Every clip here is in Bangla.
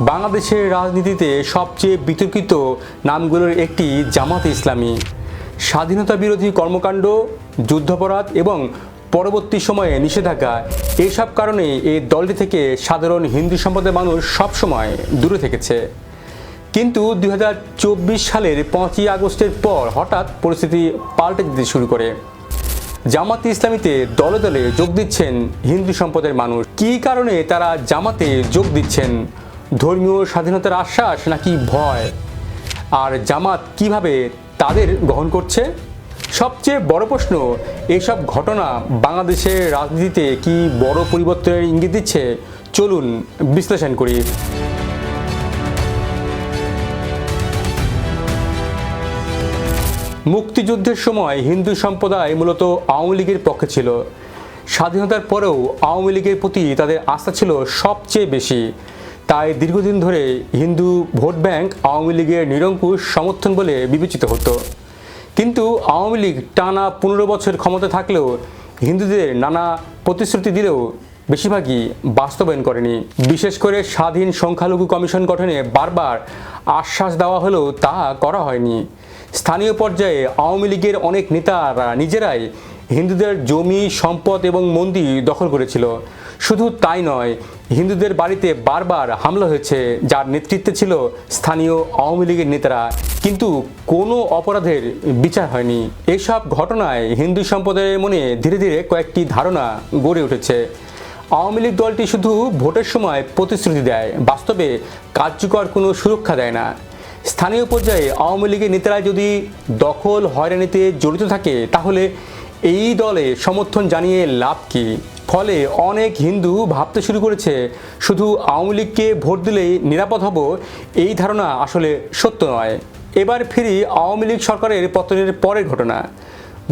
বাংলাদেশের রাজনীতিতে সবচেয়ে বিতর্কিত নামগুলোর একটি জামাত ইসলামী। স্বাধীনতা বিরোধী কর্মকাণ্ড, যুদ্ধাপরাধ এবং পরবর্তী সময়ে নিষেধাজ্ঞা এইসব কারণে এই দলটি থেকে সাধারণ হিন্দু সম্প্রদায়ের মানুষ সবসময় দূরে থেকেছে। কিন্তু দু হাজার চব্বিশ সালের পাঁচই আগস্টের পর হঠাৎ পরিস্থিতি পাল্টে দিতে শুরু করে। জামাতে ইসলামীতে দলে দলে যোগ দিচ্ছেন হিন্দু সম্প্রদায়ের মানুষ। কী কারণে তারা জামাতে যোগ দিচ্ছেন? ধর্মীয় স্বাধীনতার আশ্বাস নাকি ভয়? আর জামাত কীভাবে তাদের গ্রহণ করছে? সবচেয়ে বড় প্রশ্ন এইসব ঘটনা বাংলাদেশের রাজনীতিতে কি বড় পরিবর্তনের ইঙ্গিত দিচ্ছে? চলুন বিশ্লেষণ করি। মুক্তিযুদ্ধের সময় হিন্দু সম্প্রদায় মূলত আওয়ামী লীগের পক্ষে ছিল। স্বাধীনতার পরেও আওয়ামী লীগের প্রতি তাদের আস্থা ছিল সবচেয়ে বেশি। তাই দীর্ঘদিন ধরে হিন্দু ভোট ব্যাংক আওয়ামী লীগের নিরঙ্কুশ সমর্থন বলে বিবেচিত হতো। কিন্তু আওয়ামী লীগ টানা পনেরো বছর ক্ষমতা থাকলেও হিন্দুদের নানা প্রতিশ্রুতি দিলেও বেশিরভাগই বাস্তবায়ন করেনি। বিশেষ করে স্বাধীন সংখ্যালঘু কমিশন গঠনে বারবার আশ্বাস দেওয়া হলেও তা করা হয়নি। স্থানীয় পর্যায়ে আওয়ামী লীগের অনেক নেতারা নিজেরাই হিন্দুদের জমি, সম্পদ এবং মন্দির দখল করেছিল। শুধু তাই নয়, হিন্দুদের বাড়িতে বারবার হামলা হয়েছে, যার নেতৃত্বে ছিল স্থানীয় আওয়ামী লীগের নেতারা। কিন্তু কোনো অপরাধের বিচার হয়নি। এসব ঘটনায় হিন্দু সম্প্রদায়ের মনে ধীরে ধীরে কয়েকটি ধারণা গড়ে উঠেছে। আওয়ামী লীগ দলটি শুধু ভোটের সময় প্রতিশ্রুতি দেয়, বাস্তবে কার্যকর কোনো সুরক্ষা দেয় না। স্থানীয় পর্যায়ে আওয়ামী লীগের নেতারা যদি দখল হয়রানিতে জড়িত থাকে, তাহলে এই দলে সমর্থন জানিয়ে লাভ কি? ফলে অনেক হিন্দু ভাবতে শুরু করেছে, শুধু আওয়ামী লীগকে ভোট দিলেই নিরাপদ হব, এই ধারণা আসলে সত্য নয়। এবার ফিরি আওয়ামী লীগ সরকারের পতনের পরের ঘটনা।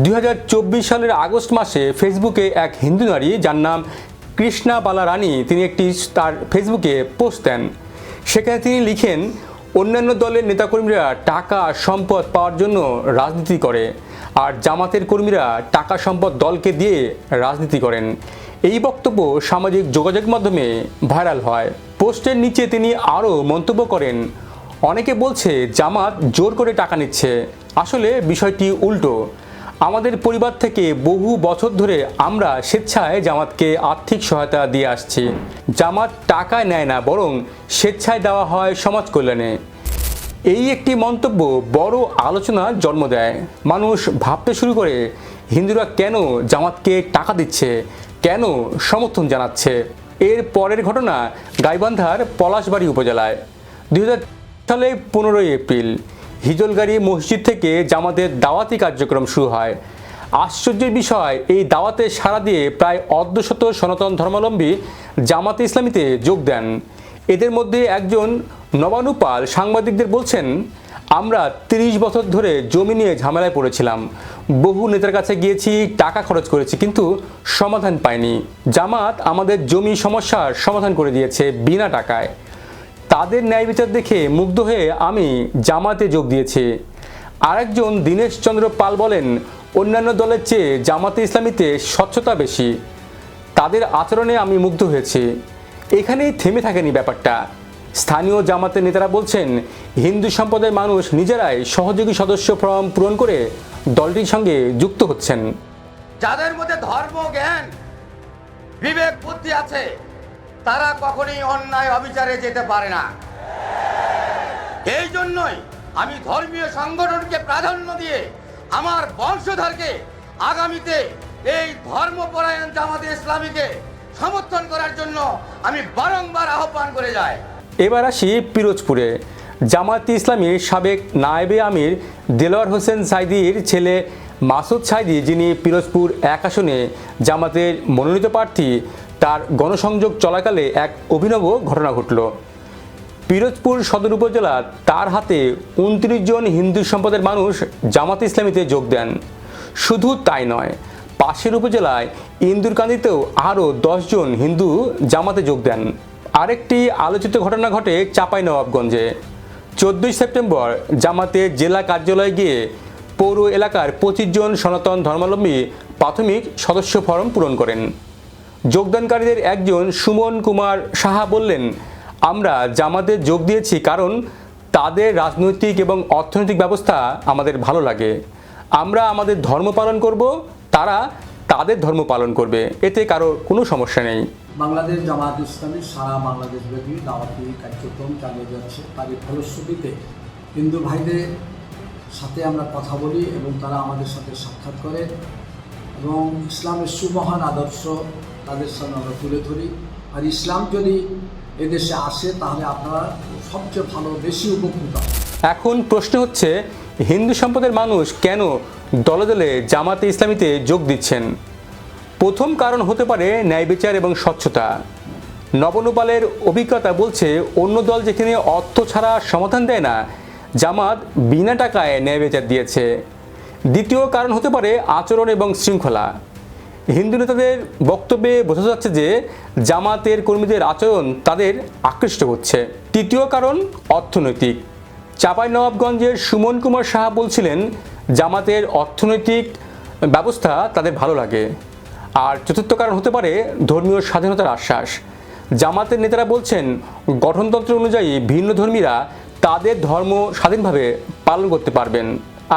দুই হাজার চব্বিশ সালের আগস্ট মাসে ফেসবুকে এক হিন্দু নারী যার নাম কৃষ্ণা বালা রানী, তিনি একটি তার ফেসবুকে পোস্ট দেন। সেখানে তিনি লিখেন, অন্যান্য দলের নেতাকর্মীরা টাকা, সম্পদ পাওয়ার জন্য রাজনীতি করে, আর জামাতের কর্মীরা টাকা, সম্পদ দলকে দিয়ে রাজনীতি করেন। এই বক্তব্য সামাজিক যোগাযোগ মাধ্যমে ভাইরাল হয়। পোস্টের নিচে তিনি আরও মন্তব্য করেন, অনেকে বলছে জামাত জোর করে টাকা নিচ্ছে। আসলে বিষয়টি উল্টো। আমাদের পরিবার থেকে বহু বছর ধরে আমরা স্বেচ্ছায় জামাতকে আর্থিক সহায়তা দিয়ে আসছি। জামাত টাকায় নেয় না, বরং স্বেচ্ছায় দেওয়া হয় সমাজ কল্যাণে। এই একটি মন্তব্য বড় আলোচনার জন্ম দেয়। মানুষ ভাবতে শুরু করে, হিন্দুরা কেন জামাতকে টাকা দিচ্ছে? কেন সমর্থন জানাচ্ছে? এর পরের ঘটনা গাইবান্ধার পলাশবাড়ি উপজেলায়। দুই হাজার সালে পনেরোই এপ্রিল হিজলগাড়ি মসজিদ থেকে জামাতের দাওয়াতি কার্যক্রম শুরু হয়। আশ্চর্যের বিষয়, এই দাওয়াতে সাড়া দিয়ে প্রায় অর্ধশত সনাতন ধর্মাবলম্বী জামাতে ইসলামীতে যোগ দেন। এদের মধ্যে একজন নবানুপাল সাংবাদিকদের বলছেন আমরা তিরিশ বছর ধরে জমি নিয়ে ঝামেলায় পড়েছিলাম। বহু নেতার কাছে গিয়েছি, টাকা খরচ করেছি, কিন্তু সমাধান পাইনি। জামাত আমাদের জমি সমস্যার সমাধান করে দিয়েছে বিনা টাকায়। তাদের ন্যায় বিচার দেখে মুগ্ধ হয়ে আমি জামাতে যোগ দিয়েছি। আরেকজন দীনেশ চন্দ্র পাল বলেন, অন্যান্য দলের চেয়ে জামাতে ইসলামীতে স্বচ্ছতা বেশি। তাদের আচরণে আমি মুগ্ধ হয়েছি। এখানেই থেমে থাকেনি ব্যাপারটা। স্থানীয় জামাতের নেতারা বলছেন, হিন্দু সম্প্রদায়ের মানুষ নিজেরাই সহযোগী সদস্য ফর্ম পূরণ করে দলটির সঙ্গে যুক্ত হচ্ছেন। যাদের মধ্যে ধর্ম, জ্ঞান, বিবেক, বুদ্ধি আছে, তারা কখনোই অন্যায় অবিচারে যেতে পারে না। এই জন্যই আমি ধর্মীয় সংগঠনকে প্রাধান্য দিয়ে আমার বংশধরকে আগামীতে এই ধর্মপরায়ণ জামাতে ইসলামীকে সমর্থন করার জন্য আমি বারংবার আহ্বান করে যাই। এবার আসি পিরোজপুরে। জামায়াতে ইসলামীর সাবেক নায়েবে আমির দেলোয়ার হোসেন সাইদির ছেলে মাসুদ সাইদি, যিনি পিরোজপুর এক আসনে জামাতের মনোনীত প্রার্থী, তার গণসংযোগ চলাকালে এক অভিনব ঘটনা ঘটল। পিরোজপুর সদর উপজেলা তার হাতে উনত্রিশ জন হিন্দু সম্পদের মানুষ জামাতে ইসলামীতে যোগ দেন। শুধু তাই নয়, পাশের উপজেলায় ইন্দুরকান্দিতেও আরও জন হিন্দু জামাতে যোগ দেন। আরেকটি আলোচিত ঘটনা ঘটে চাপাই নবাবগঞ্জে চোদ্দোই সেপ্টেম্বর জামাতে জেলা কার্যালয়ে গিয়ে পৌর এলাকার পঁচিশ জন সনাতন ধর্মাবলম্বী প্রাথমিক সদস্য ফরম পূরণ করেন। যোগদানকারীদের একজন সুমন কুমার সাহা বললেন, আমরা জামাতে যোগ দিয়েছি কারণ তাদের রাজনৈতিক এবং অর্থনৈতিক ব্যবস্থা আমাদের ভালো লাগে। আমরা আমাদের ধর্ম পালন করব, তারা তাদের ধর্ম পালন করবে। এতে কারও কোনো সমস্যা নেই। বাংলাদেশ জামায়াত ইসলামী সারা বাংলাদেশ ব্যাপী দাওয়াতি কার্যক্রম চালিয়ে যাচ্ছে। তারই ফলশ্রুতিতে হিন্দু ভাইদের সাথে আমরা কথা বলি এবং তারা আমাদের সাথে সাক্ষাৎ করে এবং ইসলামের সুমহান আদর্শ তাদের সামনে আমরা তুলে ধরি। আর ইসলাম যদি এদেশে আসে, তাহলে আপনারা সবচেয়ে ভালো, বেশি উপকৃত এখন প্রশ্ন হচ্ছে, হিন্দু সম্প্রদায়ের মানুষ কেন দলে দলে জামাতে ইসলামীতে যোগ দিচ্ছেন? প্রথম কারণ হতে পারে ন্যায় বিচার এবং স্বচ্ছতা। নবনোপালের অভিজ্ঞতা বলছে, অন্য দল যেখানে অর্থ ছাড়া সমাধান দেয় না, জামাত বিনা টাকায় ন্যায় বিচার দিয়েছে। দ্বিতীয় কারণ হতে পারে আচরণ এবং শৃঙ্খলা। হিন্দু নেতাদের বক্তব্যে বোঝা যাচ্ছে যে, জামাতের কর্মীদের আচরণ তাদের আকৃষ্ট করছে। তৃতীয় কারণ অর্থনৈতিক। চাঁপাইনবাবগঞ্জের সুমন কুমার সাহা বলছিলেন, জামাতের অর্থনৈতিক ব্যবস্থা তাদের ভালো লাগে। আর চতুর্থ কারণ হতে পারে ধর্মীয় স্বাধীনতার আশ্বাস। জামাতের নেতারা বলছেন, গঠনতন্ত্র অনুযায়ী ভিন্ন ধর্মীরা তাদের ধর্ম স্বাধীনভাবে পালন করতে পারবেন।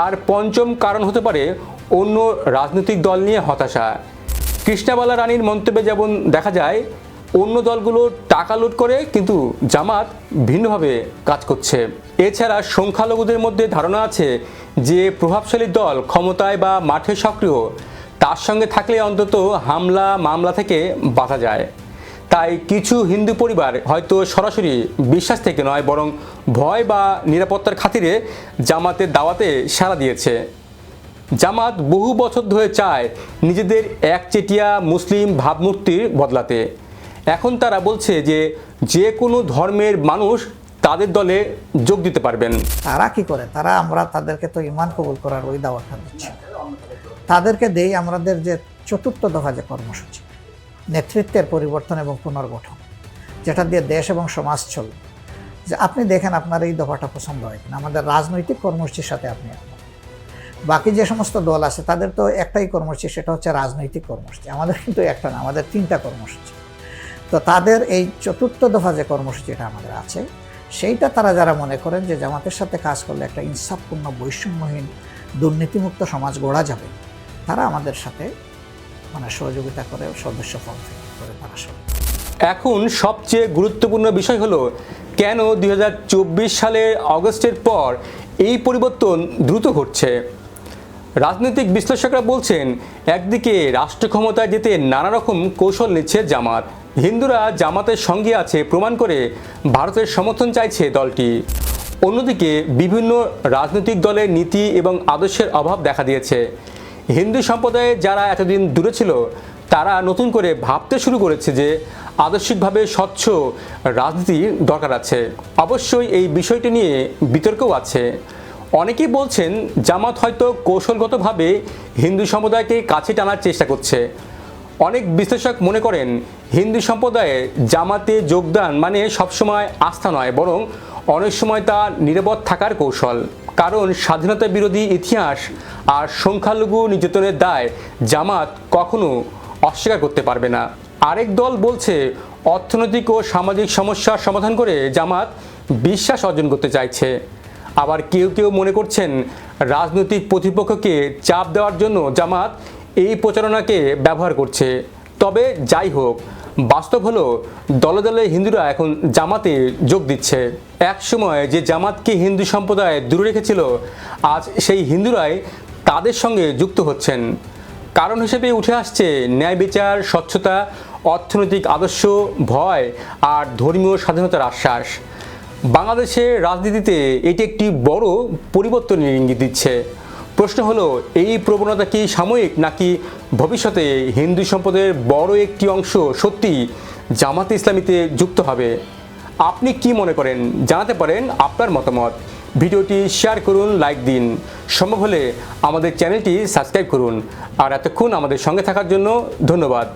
আর পঞ্চম কারণ হতে পারে অন্য রাজনৈতিক দল নিয়ে হতাশা। কৃষ্ণাবালা রানীর মন্তব্যে যেমন দেখা যায়, অন্য দলগুলো টাকা লুট করে কিন্তু জামাত ভিন্নভাবে কাজ করছে। এছাড়া সংখ্যালঘুদের মধ্যে ধারণা আছে যে প্রভাবশালী দল ক্ষমতায় বা মাঠে সক্রিয়। তার সঙ্গে থাকলে অন্তত হামলা, মামলা থেকে বাঁচা যায়। তাই কিছু হিন্দু পরিবার হয়তো সরাসরি বিশ্বাস থেকে নয়, বরং ভয় বা নিরাপত্তার খাতিরে জামাতের দাওয়াতে সাড়া দিয়েছে। জামাত বহু বছর ধরে চায় নিজেদের একচেটিয়া মুসলিম ভাবমূর্তির বদলাতে। এখন তারা বলছে যে যে কোনো ধর্মের মানুষ তাদের দলে যোগ দিতে পারবেন। তারা কি করে? তারা আমরা তাদেরকে তো ইমান কবুল করার ওই দাওয়াটা দিচ্ছি। তাদেরকে দেই আমাদের যে চতুর্থ দফা যে কর্মসূচি, নেতৃত্বের পরিবর্তন এবং পুনর্গঠন, যেটা দিয়ে দেশ এবং সমাজ চলবে। যে আপনি দেখেন আপনার এই দফাটা পছন্দ হয় কিনা, আমাদের রাজনৈতিক কর্মসূচির সাথে আপনি। বাকি যে সমস্ত দল আছে, তাদের তো একটাই কর্মসূচি, সেটা হচ্ছে রাজনৈতিক কর্মসূচি। আমাদের কিন্তু একটা না, আমাদের তিনটা কর্মসূচি। তো তাদের এই চতুর্থ দফা যে কর্মসূচিটা আমাদের আছে, সেইটা তারা যারা মনে করেন যে জামাতের সাথে কাজ করলে একটা ইনসাফপূর্ণ, বৈষম্যহীন, দুর্নীতিমুক্ত সমাজ গড়া যাবে তারা আমাদের সাথে মানে সহযোগিতা করে, সদস্য পদ করে তারা এখন সবচেয়ে গুরুত্বপূর্ণ বিষয় হলো, কেন দুই সালের অগস্টের পর এই পরিবর্তন দ্রুত ঘটছে? রাজনৈতিক বিশ্লেষকরা বলছেন, একদিকে রাষ্ট্র ক্ষমতায় যেতে নানা রকম কৌশল নিচ্ছে জামাত। হিন্দুরা জামাতের সঙ্গে আছে প্রমাণ করে ভারতের সমর্থন চাইছে দলটি। অন্যদিকে বিভিন্ন রাজনৈতিক দলের নীতি এবং আদর্শের অভাব দেখা দিয়েছে। হিন্দু সম্প্রদায়ে যারা এতদিন দূরে ছিল, তারা নতুন করে ভাবতে শুরু করেছে যে আদর্শিকভাবে স্বচ্ছ রাজনীতির দরকার আছে। অবশ্যই এই বিষয়টি নিয়ে বিতর্কও আছে। অনেকেই বলছেন, জামাত হয়তো কৌশলগতভাবে হিন্দু সম্প্রদায়কে কাছে টানার চেষ্টা করছে। অনেক বিশ্লেষক মনে করেন, হিন্দু সম্প্রদায়ে জামাতে যোগদান মানে সবসময় আস্থা নয়, বরং অনেক সময় তা নিরাপদ থাকার কৌশল। কারণ স্বাধীনতা বিরোধী ইতিহাস আর সংখ্যালঘু নির্যাতনের দায় জামাত কখনো অস্বীকার করতে পারবে না। আরেক দল বলছে, অর্থনৈতিক ও সামাজিক সমস্যার সমাধান করে জামাত বিশ্বাস অর্জন করতে চাইছে। আবার কেউ কেউ মনে করছেন, রাজনৈতিক প্রতিপক্ষকে চাপ দেওয়ার জন্য জামাত এই প্রচারণাকে ব্যবহার করছে। তবে যাই হোক বাস্তব হলো, দলে দলে হিন্দুরা এখন জামাতে যোগ দিচ্ছে। এক সময় যে জামাতকে হিন্দু সম্প্রদায় দূরে রেখেছিল, আজ সেই হিন্দুরাই তাদের সঙ্গে যুক্ত হচ্ছেন। কারণ হিসেবে উঠে আসছে ন্যায় বিচার, স্বচ্ছতা, অর্থনৈতিক আদর্শ, ভয় আর ধর্মীয় স্বাধীনতার আশ্বাস। বাংলাদেশের রাজনীতিতে এটি একটি বড় পরিবর্তনের ইঙ্গিত দিচ্ছে। প্রশ্ন হলো, এই প্রবণতা কি সাময়িক নাকি ভবিষ্যতে হিন্দু সম্পদের বড় একটি অংশ সত্যি জামাতে ইসলামীতে যুক্ত হবে? আপনি কি মনে করেন? জানাতে পারেন আপনার মতামত। ভিডিওটি শেয়ার করুন, লাইক দিন। সম্ভব হলে আমাদের চ্যানেলটি সাবস্ক্রাইব করুন। আর এতক্ষণ আমাদের সঙ্গে থাকার জন্য ধন্যবাদ।